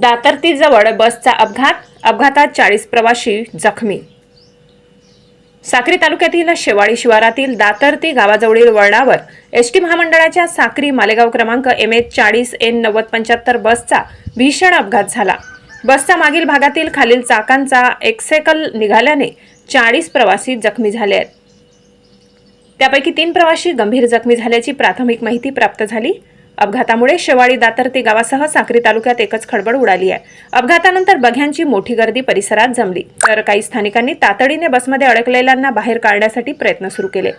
दातर्तीजवळ बसचा अपघात अपघातात चाळीस प्रवाशी जखमी. साक्री तालुक्यातील शेवाळी शिवारातील दातर्ती गावाजवळील वळणावर एस टी महामंडळाच्या साक्री मालेगाव क्रमांक एम एच चाळीस एन नव्वद पंच्याहत्तर बसचा भीषण अपघात झाला. बसचा मागील भागातील खालील चाकांचा एक्सेकल निघाल्याने चाळीस प्रवासी जखमी झाले आहेत. त्यापैकी तीन प्रवासी गंभीर जखमी झाल्याची प्राथमिक माहिती प्राप्त झाली. अपघातामुळे शेवाळी दातर्ती गावासह साक्री तालुक्यात एकच खडबड उडाली आहे. अपघातानंतर बघ्यांची मोठी गर्दी परिसरात जमली. तर काही स्थानिकांनी तातडीने बसमध्ये अडकलेल्यांना बाहेर काढण्यासाठी प्रयत्न सुरू केले.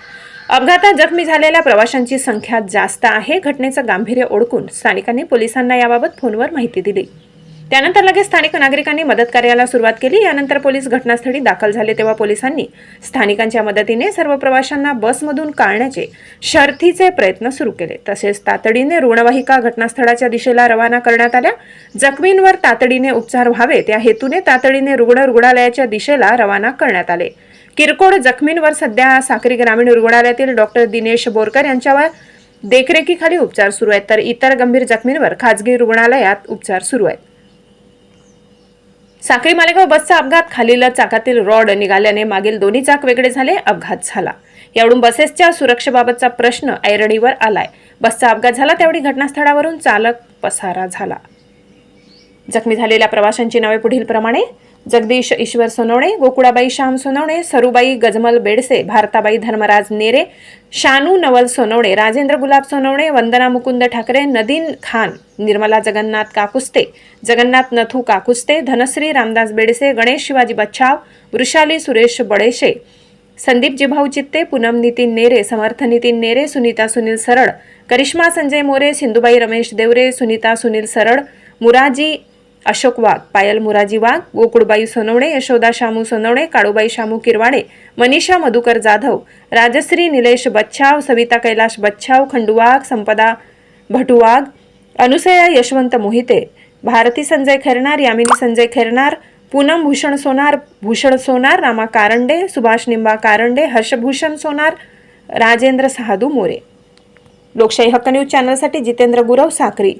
अपघातात जखमी झालेल्या प्रवाशांची संख्या जास्त आहे. घटनेचं गांभीर्य ओळखून स्थानिकांनी पोलिसांना याबाबत फोनवर माहिती दिली. त्यानंतर लगेच स्थानिक नागरिकांनी मदत कार्याला सुरुवात केली. यानंतर पोलीस घटनास्थळी दाखल झाले तेव्हा पोलिसांनी स्थानिकांच्या मदतीने सर्व प्रवाशांना बसमधून काढण्याचे शर्थीचे प्रयत्न सुरू केले. तसेच तातडीने रुग्णवाहिका घटनास्थळाच्या दिशेला रवाना करण्यात आल्या. जखमींवर तातडीने उपचार व्हावेत. या हेतूने तातडीने रुग्ण रुग्णालयाच्या दिशेला रवाना करण्यात आले. किरकोळ जखमींवर सध्या साक्री ग्रामीण रुग्णालयातील डॉक्टर दिनेश बोरकर यांच्यावर देखरेखीखाली उपचार सुरू आहेत. तर इतर गंभीर जखमींवर खाजगी रुग्णालयात उपचार सुरू आहेत. साखळी मालेगाव बसचा अपघात. खालील चाकातील रॉड निघाल्याने मागील दोन्ही चाक वेगळे झाले अपघात झाला. यावरून बसेसच्या सुरक्षेबाबतचा प्रश्न ऐरणीवर आलाय. बसचा अपघात झाला त्यावेळी घटनास्थळावरून चालक पसारा झाला. जखमी झालेल्या प्रवाशांची नावे पुढील प्रमाणे जगदीश ईश्वर सोनवणे गोकुळाबाई श्याम सोनवणे सरुबाई गजमल बेडसे भारताबाई धर्मराज नेरे शानू नवल सोनवणे राजेंद्र गुलाब सोनवणे वंदना मुकुंद ठाकरे नदीन खान निर्मला जगन्नाथ काकुस्ते जगन्नाथ नथू काकुस्ते धनश्री रामदास बेडसे गणेश शिवाजी बच्छाव वृषाली सुरेश बडेशे संदीप जिभाऊ चित्ते पूनम नितीन नेरे समर्थ नितीन नेरे सुनीता सुनील सरळ करिश्मा संजय मोरे सिंधुबाई रमेश देवरे सुनीता सुनील सरळ मुराजी अशोक वाघ पायल मुराजी वाघ गोकुळबाई सोनवणे यशोदा शामू सोनवणे काळूबाई शामू किरवाडे मनीषा मधुकर जाधव राजश्री निलेश बच्छाव सविता कैलाश बच्छाव खंडुवाघ संपदा भटुवाघ अनुसया यशवंत मोहिते भारती संजय खैरनार यामिनी संजय खैरनार पूनम भूषण सोनार भूषण सोनार रामा कारंडे सुभाष निंबा कारंडे हर्षभूषण सोनार राजेंद्र सहादू मोरे. लोकशाही हक्क न्यूज चॅनलसाठी जितेंद्र गुरव साक्री.